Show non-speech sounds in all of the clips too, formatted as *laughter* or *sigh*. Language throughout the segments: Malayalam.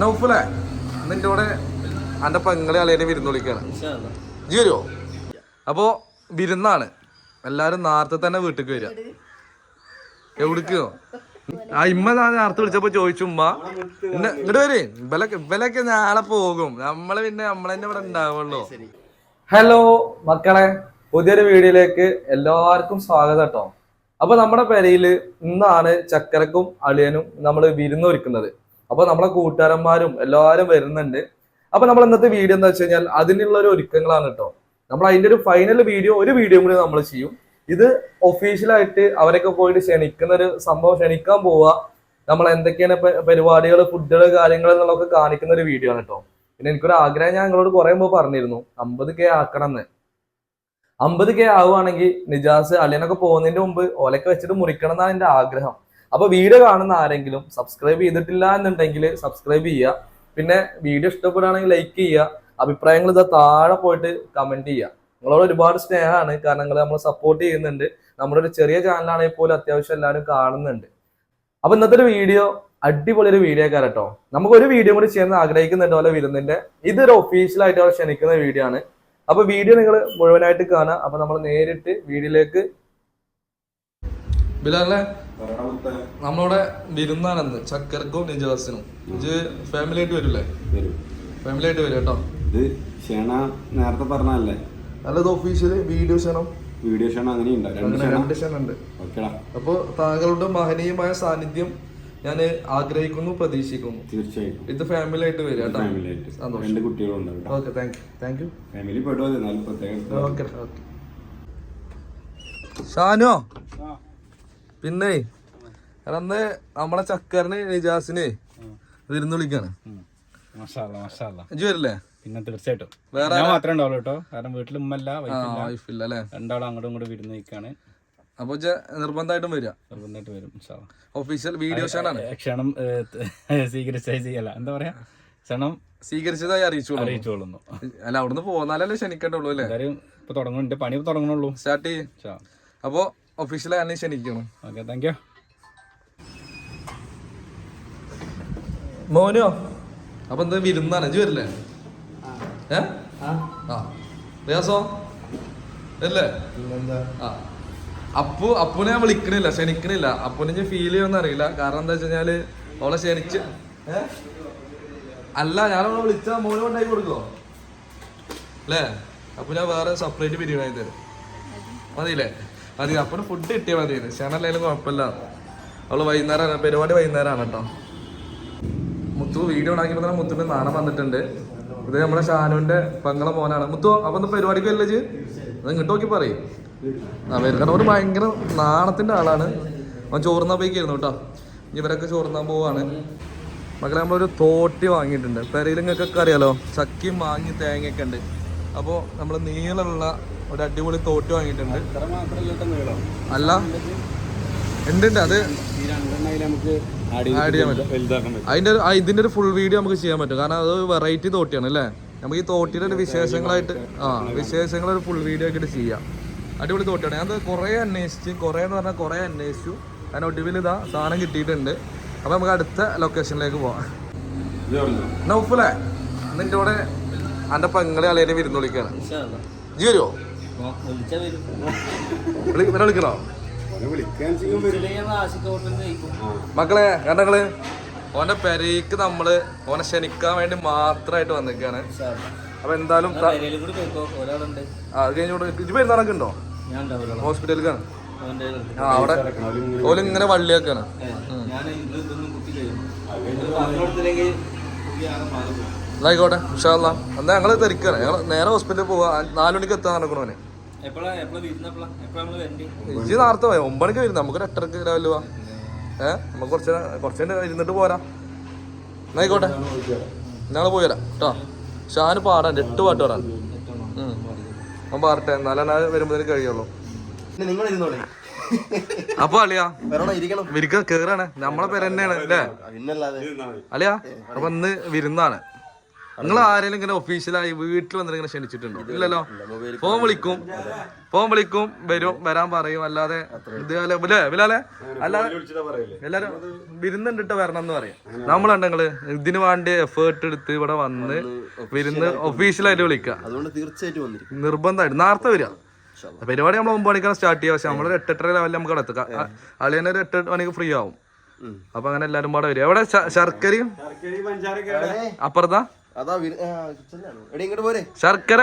നൗഫലെ നിന്റെ കൂടെ എന്റെ പെങ്ങളെ അളിയനെ വിരുന്ന് വിളിക്കാണ് ജി വരുമോ അപ്പോ വിരുന്നാണ്. എല്ലാരും നേരത്തെ തന്നെ വീട്ടിലേക്ക് വരിക എവിടേക്കോ? ആ ഇമ്മ ഞാൻ നേരത്തെ വിളിച്ചപ്പോ ചോദിച്ചു ഉമ്മ ഇങ്ങോട്ട് വരേ. ഇവലൊക്കെ ഇവലൊക്കെ നാളെ പോകും. നമ്മൾ പിന്നെ നമ്മളെന്നെ ഇവിടെ ഉണ്ടാവുള്ളൂ. ഹലോ മക്കളെ. പുതിയൊരു വീഡിയോയിലേക്ക് എല്ലാവർക്കും സ്വാഗതം കേട്ടോ അപ്പൊ നമ്മുടെ പെരയിൽ ഇന്നാണ് ചക്കരക്കും അളിയനും നമ്മൾ വിരുന്നൊരുക്കുന്നത്. അപ്പൊ നമ്മളെ കൂട്ടുകാരന്മാരും എല്ലാവരും വരുന്നുണ്ട്. അപ്പൊ നമ്മൾ ഇന്നത്തെ വീഡിയോ എന്താ വെച്ച് കഴിഞ്ഞാൽ അതിനുള്ള ഒരു ഒരുക്കങ്ങളാണ് കേട്ടോ. നമ്മൾ അതിന്റെ ഒരു ഫൈനൽ വീഡിയോ ഒരു വീഡിയോ കൂടി നമ്മൾ ചെയ്യും. ഇത് ഒഫീഷ്യലായിട്ട് അവരൊക്കെ പോയിട്ട് ക്ഷണിക്കുന്ന ഒരു സംഭവം ക്ഷണിക്കാൻ പോവുക. നമ്മൾ എന്തൊക്കെയാണ് പരിപാടികൾ ഫുഡുകൾ കാര്യങ്ങൾ എന്നുള്ളതൊക്കെ കാണിക്കുന്ന ഒരു വീഡിയോ ആണ് കേട്ടോ. പിന്നെ എനിക്കൊരു ആഗ്രഹം ഞാൻ നിങ്ങളോട് കുറെ മുമ്പ് പറഞ്ഞിരുന്നു. അമ്പത് കെ ആക്കണം എന്ന് അമ്പത് കെ ആവുകയാണെങ്കിൽ നിജാസ് അളിയനൊക്കെ പോകുന്നതിന്റെ മുമ്പ് ഓലൊക്കെ വെച്ചിട്ട് മുറിക്കണം എന്നാണ് എന്റെ ആഗ്രഹം. അപ്പൊ വീഡിയോ കാണുന്ന ആരെങ്കിലും സബ്സ്ക്രൈബ് ചെയ്തിട്ടില്ല എന്നുണ്ടെങ്കിൽ സബ്സ്ക്രൈബ് ചെയ്യുക. പിന്നെ വീഡിയോ ഇഷ്ടപ്പെടുകയാണെങ്കിൽ ലൈക്ക് ചെയ്യുക. അഭിപ്രായങ്ങൾ ഇതാ താഴെ പോയിട്ട് കമന്റ് ചെയ്യുക. നിങ്ങളോട് ഒരുപാട് സ്നേഹമാണ്. കാരണം നിങ്ങൾ നമ്മൾ സപ്പോർട്ട് ചെയ്യുന്നുണ്ട്. നമ്മുടെ ഒരു ചെറിയ ചാനലാണെങ്കിൽ പോലും അത്യാവശ്യം എല്ലാവരും കാണുന്നുണ്ട്. അപ്പൊ ഇന്നത്തെ ഒരു വീഡിയോ അടിപൊളി ഒരു വീഡിയോ കേട്ടോ. നമുക്ക് ഒരു വീഡിയോ കൂടി ചെയ്യാൻ ആഗ്രഹിക്കുന്നുണ്ട് പോലെ വിരുന്നിന്റെ ഇതൊരു ഒഫീഷ്യൽ ആയിട്ട് അവർ ക്ഷണിക്കുന്ന വീഡിയോ ആണ്. അപ്പൊ വീഡിയോ നിങ്ങൾ മുഴുവനായിട്ട് കാണാം അപ്പൊ നമ്മൾ നേരിട്ട് വീഡിയോയിലേക്ക് ബിലാലെ നമ്മളവിടെ വിരുന്നാണെന്ന് ചക്കർക്കും നിജവാസിനും ഇത് ഫാമിലി ആയിട്ട് വരില്ലേ? വരും. ഫാമിലി ആയിട്ട് വരും കേട്ടോ. ഇത് ക്ഷണ നേരത്തെ പറഞ്ഞല്ലേ അല്ലത് ഒഫീഷ്യൽ വീഡിയോ ക്ഷണം വീഡിയോ ക്ഷണം അങ്ങനെ ഉണ്ടോ രണ്ട് ക്ഷണ ഉണ്ട് അപ്പൊ താങ്കളുടെ മഹനീയമായ സാന്നിധ്യം ഞാൻ ആഗ്രഹിക്കുന്നു പ്രതീക്ഷിക്കുന്നു. തീർച്ചയായിട്ടും. ഇത് ഫാമിലി ആയിട്ട് വരിക രണ്ട് കുട്ടികളുണ്ട് കേട്ടോ. Okay thank you thank you family okay. ഷാനോ? പിന്നെ അന്ന് നമ്മളെ ചക്കറിന് നിജാസിന് വിരുന്ന് വിളിക്കാണ്. വരില്ലേ? പിന്നെ തീർച്ചയായിട്ടും. വേറെ മാത്രമേ ഉണ്ടാവുള്ളൂ കേട്ടോ. കാരണം വീട്ടിൽ ഉമ്മല്ല വൈഫില്ല അല്ലേ? രണ്ടാളും അങ്ങോട്ടും ഇങ്ങോട്ടും വിരുന്ന് നിൽക്കാണ് അപ്പൊ നിർബന്ധമായിട്ടും വരിക. നിർബന്ധമായിട്ട് വരും ഒഫീഷ്യൽ വീഡിയോ ഷാനാണ് ക്ഷണം *laughs* സ്വീകരിച്ചായി ചെയ്യല്ല. എന്താ പറയാ? ക്ഷണം സ്വീകരിച്ചതായി അറിയിച്ചോളൂ അറിയിച്ചോളുന്നു. അല്ല അവിടുന്ന് പോന്നാലല്ലേ ക്ഷണിക്കേണ്ടുള്ളൂ അല്ലേ? ഇപ്പൊ തുടങ്ങുന്നുണ്ട്. പണി തുടങ്ങണുള്ളൂ സ്റ്റാർട്ട് ചെയ്യും. അപ്പോ ഒഫീഷ്യലായി എന്നെ ക്ഷണിക്കണം ഓക്കെ താങ്ക് യു മോനോ? അപ്പൊ എന്താ വിരുന്നാണ്? ഇജ്ജ് വരില്ലേ? ഏ? ആ. റിയാസോ? അല്ലേ ആ. അപ്പു അപ്പുനെ ഞാൻ വിളിക്കണില്ല ക്ഷണിക്കണില്ല. അപ്പുനെ ഞാൻ ഫീൽ ചെയ്യുമെന്ന് അറിയില്ല. കാരണം എന്താ വെച്ച് കഴിഞ്ഞാൽ അവളെ ക്ഷണിച്ച് അല്ല ഞാൻ അവളെ വിളിച്ചാ മോനെ കൊണ്ടായി കൊടുക്കോ അല്ലേ? അപ്പൊ ഞാൻ വേറെ സെപ്പറേറ്റ് ബിരിയാണി തരും. മതിയില്ലേ? മതി അപ്പന് ഫുഡ് കിട്ടിയാൽ മതി. ക്ഷണല്ലേലും കുഴപ്പമില്ല. അവൾ വൈകുന്നേരം പരിപാടി വൈകുന്നേരമാണ് കേട്ടോ. മുത്തു വീഡിയോ ഉണ്ടാക്കിയപ്പോൾ തന്നെ മുത്തുന്റെ നാണം വന്നിട്ടുണ്ട്. ഇത് നമ്മുടെ ഷാനുവിന്റെ പെങ്ങളെ മോനാണ്. മുത്തു അപ്പൊ പരിപാടിക്ക് വല്ലേ അത് ഇങ്ങോട്ട് നോക്കി പറയും. ആ വരുന്ന ഒരു ഭയങ്കര നാണത്തിന്റെ ആളാണ്. അവൻ ചോറുന്നാൻ പോയിക്കായിരുന്നു കേട്ടോ. ഇവരൊക്കെ ചോറുന്നാൻ പോവാണ്. മക്കളെ നമ്മളൊരു തോട്ടി വാങ്ങിയിട്ടുണ്ട്. പെരയിൽ നിങ്ങൾക്കൊക്കെ അറിയാലോ? ചക്കിയും മാങ്ങി തേങ്ങയൊക്കെ ഉണ്ട്. അപ്പോൾ നമ്മൾ നീളമുള്ള ഒരു അടിപൊളി തോറ്റ് വാങ്ങിയിട്ടുണ്ട്. അല്ല. ഉണ്ട് ഉണ്ട് അത് ആഡ് ചെയ്യാൻ പറ്റും. അതിന്റെ ഒരു- ഇതിന്റെ ഒരു ഫുൾ വീഡിയോ നമുക്ക് ചെയ്യാൻ പറ്റും. കാരണം അത് വെറൈറ്റി തോട്ടിയാണ് അല്ലേ? നമുക്ക് ഈ തോട്ടിയുടെ ഒരു വിശേഷങ്ങളായിട്ട് ആ വിശേഷങ്ങൾ ഒരു ഫുൾ വീഡിയോ ആയിട്ട് ചെയ്യാം. അടിപൊളി തോട്ടിയാണ്. ഞാൻ കുറേ അന്വേഷിച്ച് കുറേ എന്ന് പറഞ്ഞാൽ കുറേ അന്വേഷിച്ചു. അതിന് ഒടുവിൽ ഇതാ സാധനം കിട്ടിയിട്ടുണ്ട്. അപ്പൊ നമുക്ക് അടുത്ത ലൊക്കേഷനിലേക്ക് പോവാം. നൗഫുലേ. നിന്റെ കൂടെ അന്റെ പെങ്ങളെ അളിയനെ വിരുന്ന് വിളിക്കാണ്. ജി വരുമോ വിളിക്കണോ? മക്കളെ കണ്ടങ്ങൾ ഓന്റെ പെരേക്ക് നമ്മൾ ഓനെ ക്ഷണിക്കാൻ വേണ്ടി മാത്രമായിട്ട് വന്നിരിക്കാണ് അപ്പൊ എന്തായാലും അത് കഴിഞ്ഞോട്ട് പെരുന്നാളൊക്കെ ഉണ്ടോ? ഹോസ്പിറ്റലിലേക്കാണ്. ആ അവിടെ ഓൽ ഇങ്ങനെ വള്ളിയൊക്കെയാണ് എന്നായിക്കോട്ടെ ഇൻഷാല്ല എന്നാ ഞങ്ങൾ തിരക്കാണ്. ഞങ്ങൾ നേരെ ഹോസ്പിറ്റലിൽ പോവാ. നാലു മണിക്ക് എത്താൻ നടക്കണോനെ ഇജ്ജ് നേരത്തെ പോയ? ഒമ്പണിക്ക് വരുന്ന? നമുക്ക് എട്ടരക്ക് രാവിലെ പോവാ ഏഹ് നമുക്ക് കുറച്ച് കുറച്ച് നേരം ഇരുന്നിട്ട് പോരാ. എന്നായിക്കോട്ടെ ഞങ്ങൾ പോയി വരാം. കേട്ടോ? ഷാന് പാടാൻ എട്ട് പാട്ട് പാടാൻ. ഉം. അവൻ പാടട്ടെ. എന്നാലാണ് വരുമ്പോഴേ കഴിയുള്ളൂ. നിങ്ങൾ ഇരുന്നോളെ അപ്പൊ അളിയാ വിരിക്ക കേറാണ്. നമ്മളെ പേര് തന്നെയാണ് അല്ലേ? അളിയാ അപ്പൊ ഇന്ന് വിരുന്നാണ്. നിങ്ങൾ ആരെങ്കിലും ഇങ്ങനെ ഒഫീഷ്യലായി വീട്ടിൽ വന്നിട്ട് ഇങ്ങനെ ക്ഷണിച്ചിട്ടുണ്ടോ? ഇല്ലല്ലോ. ഫോൺ വിളിക്കും. ഫോൺ വിളിക്കും വരും വരാൻ പറയും. അല്ലാതെ ഇതുപോലെ ബിലേ ബിലാലെ? അല്ലാതെ എല്ലാരും വിരുന്നുണ്ടിട്ട് വരണം എന്ന് പറയും. നമ്മളുണ്ടെങ്കിൽ ഇതിന് വേണ്ടി എഫേർട്ട് എടുത്ത് ഇവിടെ വന്ന് വിരുന്ന് ഒഫീഷ്യലായിട്ട് വിളിക്കുക. അതുകൊണ്ട് തീർച്ചയായിട്ടും വന്നിരിക്കും. നിർബന്ധമായിട്ട്. നേരത്തെ വരിക. പരിപാടി നമ്മൾ ഒമ്പത് മണിക്കാണ് സ്റ്റാർട്ട് ചെയ്യുക. പക്ഷെ നമ്മളൊരു എട്ടെട്ടര ലെവലിൽ നമുക്ക് അവിടെ എത്തുക. അളിയനെ ഒരു എട്ട് മണിക്ക് ഫ്രീ ആവും. അപ്പൊ അങ്ങനെ എല്ലാരും പാടെ വരും എവിടെ? ശർക്കരയും അപ്പുറത്താ? അതാ എടി ഇങ്ങോട്ട് പോരെ. ശർക്കര.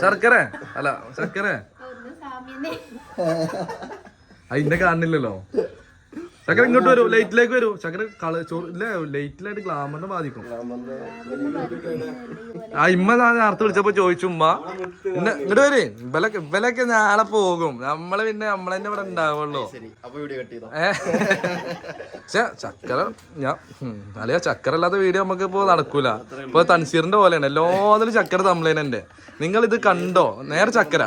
ശർക്കര. അല്ല ശർക്കര. അതിന്റെ കാണുന്നില്ലല്ലോ. ശർക്കര ഇങ്ങോട്ട് വരൂ ലൈറ്റിലേക്ക് വരൂ. ചക്കര കള ചോറ് ഇല്ല ലൈറ്റിലായിട്ട് ഗ്ലാമറിനെ ബാധിക്കും. ആ ഇമ്മ ഞാൻ നേരത്തെ വിളിച്ചപ്പോ ചോദിച്ചു ഉമ്മ ഇങ്ങോട്ട് വരേ. ഇവലൊക്കെ ഇവലൊക്കെ നാളെ പോകും. നമ്മൾ പിന്നെ നമ്മളെന്നെ ഇവിടെ ഉണ്ടാവുള്ളൂ. പക്ഷെ ചക്കര ഞാൻ അല്ലയാ ചക്കര അല്ലാത്ത വീഡിയോ നമുക്ക് ഇപ്പൊ നടക്കൂല. ഇപ്പൊ തൻസീറിന്റെ പോലെയാണ്. എല്ലാത്തിലും ചക്കര തമ്മിലേനെ നിങ്ങൾ ഇത് കണ്ടോ? നേരെ ചക്കര.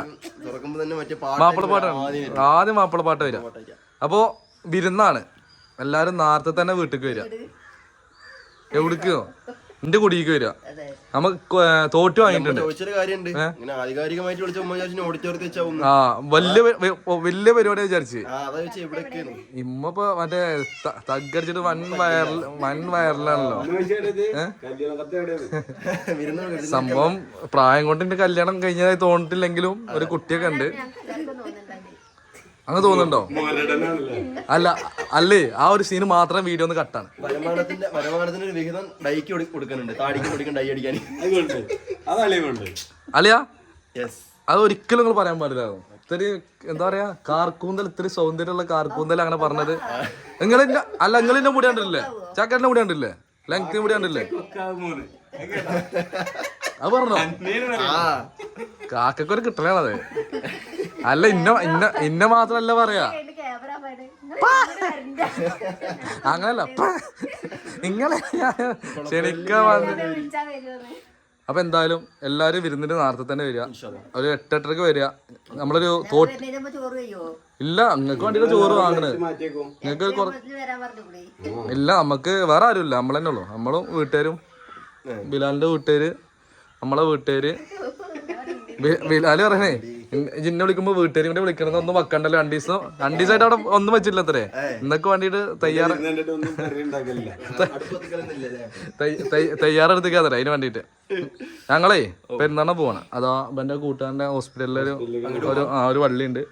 മാപ്പിള തന്നെ ആദ്യം മാപ്പിളപ്പാട്ടാണ് ആദ്യം മാപ്പിളപ്പാട്ട് വരിക. അപ്പോ വിരുന്നാണ്. എല്ലാരും നേരത്തെ തന്നെ വീട്ടിക്ക് വരിക. എവിടേക്കോ? എന്റെ കുടിക്ക് വരിക. നമുക്ക് കൊ- തോറ്റ് വാങ്ങിയിട്ടുണ്ട്. വെച്ചാവും. ആ വലിയ വലിയ പരിപാടി വിചാരിച്ച്. ആ അതാ വെച്ചാൽ ഇമ്മ ഇപ്പൊ മറ്റേ ത- തഗ്ഗടിച്ചിട്ട് വൻ വയറൽ വൻ വയറലാണല്ലോ. സംഭവം പ്രായം കൊണ്ട് എന്റെ കല്യാണം കഴിഞ്ഞതായി തോന്നിട്ടില്ലെങ്കിലും ഒരു കുട്ടിയൊക്കെ ഉണ്ട് അങ്ങ് തോന്നുന്നുണ്ടോ? അല്ല അല്ലേ ആ ഒരു സീന് മാത്രം വീഡിയോ ഒന്ന് കട്ടാണ് വരുമാനത്തിന്റെ വരുമാനത്തിന്റെ ഒരു വിഹിതം ഡൈക്ക് കൊടു- കൊടുക്കുന്നുണ്ട്. താടിക്ക് കൊടുക്കും ഡൈ അടിക്കാൻ. അല്ലയാ യെസ് അത് ഒരിക്കലും നിങ്ങൾ പറയാൻ പാടില്ലായിരുന്നു ഇത്തിരി എന്താ പറയാ കാർക്കൂന്തൽ ഇത്തിരി സൗന്ദര്യമുള്ള കാർക്കൂന്തൽ അങ്ങനെ പറഞ്ഞത്. നിങ്ങൾ അല്ല നിങ്ങളിന്റെ മുടി കണ്ടില്ലേ ചാക്കറ്റിന്റെ മുടി കണ്ടില്ലേ ലെങ്ത് മുടി കണ്ടില്ലേ അത് പറഞ്ഞോ? ആ കാക്കൊരു കിട്ടലാണത്. അല്ല ഇന്ന ഇന്ന ഇന്ന മാത്രല്ല പറയാ. അങ്ങനല്ല. നിങ്ങളെ ക്ഷണിക്കാൻ അപ്പൊ എന്തായാലും എല്ലാരും വിരുന്നിന്റെ നേരത്തെ തന്നെ വരിക. ഒരു എട്ടെട്ടരക്ക് വരിക. നമ്മളൊരു തോട്ട് ഇല്ല നിങ്ങൾക്ക് വേണ്ടിയിട്ട് ചോറ് വാങ്ങണത്. മാറ്റിയേക്കും. നിങ്ങൾക്ക് ഇല്ല നമുക്ക് വേറെ ആരുമില്ല. നമ്മൾ തന്നെ ഉള്ളു. നമ്മളും വീട്ടുകാരും ബിലാലിന്റെ വീട്ടുകാര് നമ്മളെ വീട്ടുകാര് ബിലാൽ പറയണേ ജിന്നെ വിളിക്കുമ്പോ വീട്ടുകാരി കൂടെ വിളിക്കണത് ഒന്നും വെക്കണ്ടല്ലോ രണ്ടു ദിവസം രണ്ടു ദിവസമായിട്ട് അവിടെ ഒന്നും വെച്ചില്ല അത്രേ ഇന്നൊക്കെ വേണ്ടിട്ട് തയ്യാറ തയ്യാറെടുത്തേക്കാ തരാം അതിന് വേണ്ടിട്ട് ഞങ്ങളേ പെരുന്നാണ പോവാണ്. അതാ എന്റെ കൂട്ടുകാരന്റെ ഹോസ്പിറ്റലിൽ ഒരു ഒരു ആ ഒരു വള്ളി ഉണ്ട്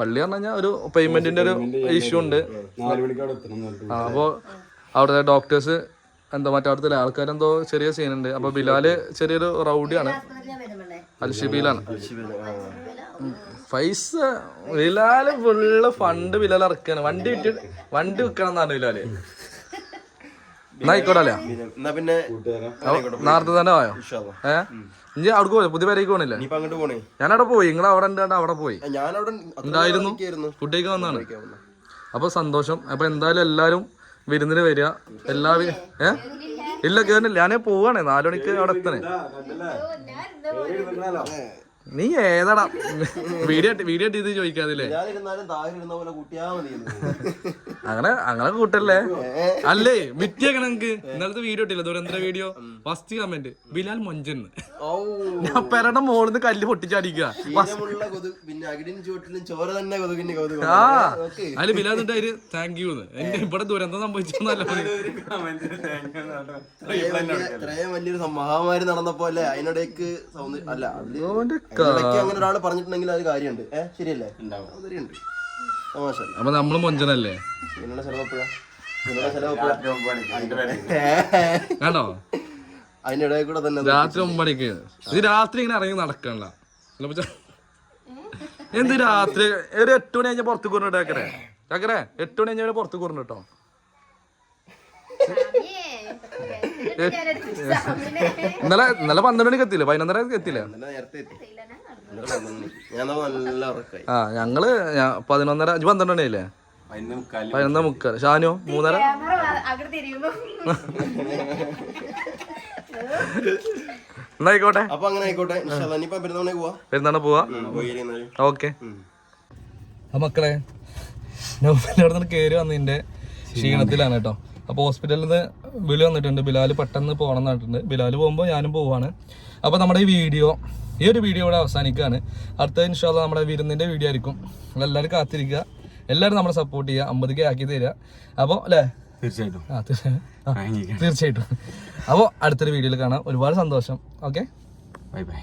വള്ളി പറഞ്ഞു കഴിഞ്ഞാൽ ഒരു പേയ്മെന്റിന്റെ ഒരു ഇഷ്യൂ ഉണ്ട്. ആ, അപ്പോ അവിടുത്തെ ഡോക്ടേഴ്സ് എന്താ മറ്റേ അവിടുത്തെ ആൾക്കാരെന്തോ ചെറിയ സീനുണ്ട് അപ്പൊ ബിലാൽ ചെറിയൊരു റൗഡിയാണ്. അൽഷിബിയിലാണ് പൈസ ബിലാൽ ഫുള്ള് ഫണ്ട് ബിലാൽ ഇറക്കാണ്. വണ്ടി വിറ്റ് വണ്ടി വിൽക്കണം എന്നാണ് ബിലാൽ എന്നാ ആയിക്കോട്ടെ അല്ലേ? എന്നാ പിന്നെ നേരത്തെ തന്നെ പോയോ. ഏ? ഇനി അവിടെ പോയി? പുതിയ പേരേക്ക് പോണില്ലേ? ഇനിയിപ്പോ അങ്ങോട്ട് പോണേ. ഞാൻ അവിടെ പോയി. നിങ്ങൾ അവിടെ ഉണ്ട് അവിടെ പോയി. ഉണ്ടായിരുന്നു കുട്ടിക്ക് വന്നാണ്. അപ്പൊ സന്തോഷം. അപ്പൊ എന്തായാലും എല്ലാരും വിരുന്നിന് വരിക. എല്ലാവരും വി- ഏ? ഇല്ല കേറില്ല ഞാനേ പോവാണേ. നാലു മണിക്ക് അവിടെ എത്തണേ. നീ ഏതാടാ? വീഡിയോ വീഡിയോ ഇത് ചോദിക്കാതില്ലേ? അങ്ങനെ അങ്ങനെ കൂട്ടല്ലേ? അല്ലേ വിറ്റിയേക്കണം നിങ്ങക്ക്. ഇന്നലത്തെ വീഡിയോ ഇട്ടില്ല? ദുരന്തര വീഡിയോ? ഫസ്റ്റ് കമന്റ് ബിലാൽ മൊഞ്ചെന്ന് ഓ ഞാൻ പെരട നിന്ന് കല്ല് പൊട്ടിച്ചടിക്കുക അല്ല ആ. ബിലാൽ എന്നിട്ട് അതിന് താങ്ക് യു എന്റെ ഇവിടെ ദുരന്തം സംഭവിച്ചെന്നല്ല വലിയൊരു മഹാമാരി നടന്നപ്പോ അല്ലേ? അതിനിടയ്ക്ക് അല്ല അതിനിടയ്ക്ക് അങ്ങനെ ഒരാൾ പറഞ്ഞിട്ടുണ്ടെങ്കിൽ അത് കാര്യമുണ്ട്. ഏഹ് ശരിയല്ലേ? സൗന്ദര്യമുണ്ട് തമാശ. അപ്പൊ നമ്മൾ മൊഞ്ചനല്ലേ? നിങ്ങളുടെ ചെലവപ്പോഴാ നിങ്ങളുടെ ചെലവപ്പോഴാ കണ്ടോ അതിന്റെ ഇടയിൽ കൂടെ തന്നെ രാത്രി ഒമ്പണിക്ക് ഇത് രാത്രി ഇങ്ങനെ ഇറങ്ങി നടക്കണ്ട എന്ത് രാത്രി? ഒരു എട്ട് മണി കഴിഞ്ഞാൽ പുറത്ത് കൂറിന് ചക്കരെ ചക്കരെ എട്ട് മണി കഴിഞ്ഞാൽ പുറത്ത് കൂറിന് കേട്ടോ ഇന്നലെ ഇന്നലെ പന്ത്രണ്ട് മണിക്ക് എത്തില്ല പതിനൊന്നര എത്തില്ല ഇന്നലെ നേരത്തെ എത്തി. ഇന്നലെ ഞാൻ നല്ല ഉറക്കായി. ആ ഞങ്ങൾ പതിനൊന്നര അഞ്ച് പന്ത്രണ്ട് മണിയല്ലേ അതിന് മുക്കാൽ മുക്കാൽ ഷാനോ മൂന്നര? ക്യാമറ അങ്ങോട്ട് തിരിയുമ്പോ എന്നായിക്കോട്ടെ അപ്പൊ അങ്ങനെ ആയിക്കോട്ടെ. പെരുന്നാണ് പോവാ. ഓക്കെ. ആ മക്കളെ നോമ്പിന്റെ അവിടെ നിന്ന് കയറി വന്നതിന്റെ ക്ഷീണത്തിലാണ് കേട്ടോ. അപ്പോൾ ഹോസ്പിറ്റലിൽ നിന്ന് വിളി വന്നിട്ടുണ്ട്. ബിലാൽ പെട്ടെന്ന് പോകണം എന്ന് പറഞ്ഞിട്ടുണ്ട്. ബിലാൽ പോകുമ്പോൾ ഞാനും പോവാണ്. അപ്പോൾ നമ്മുടെ ഈ വീഡിയോ ഈ ഒരു വീഡിയോ ഇവിടെ അവസാനിക്കുകയാണ്. അടുത്ത ഇൻഷാല്ല നമ്മുടെ വിരുന്നിന്റെ വീഡിയോ ആയിരിക്കും. എല്ലാവരും കാത്തിരിക്കുക. എല്ലാവരും നമ്മളെ സപ്പോർട്ട് ചെയ്യുക. അമ്പത് കെ ആക്കി തരിക. അപ്പോൾ അല്ലേ? തീർച്ചയായിട്ടും. ആ തീർച്ചയായും ആ, തീർച്ചയായിട്ടും. അപ്പോൾ അടുത്തൊരു വീഡിയോയിൽ കാണാം. ഒരുപാട് സന്തോഷം. Okay bye bye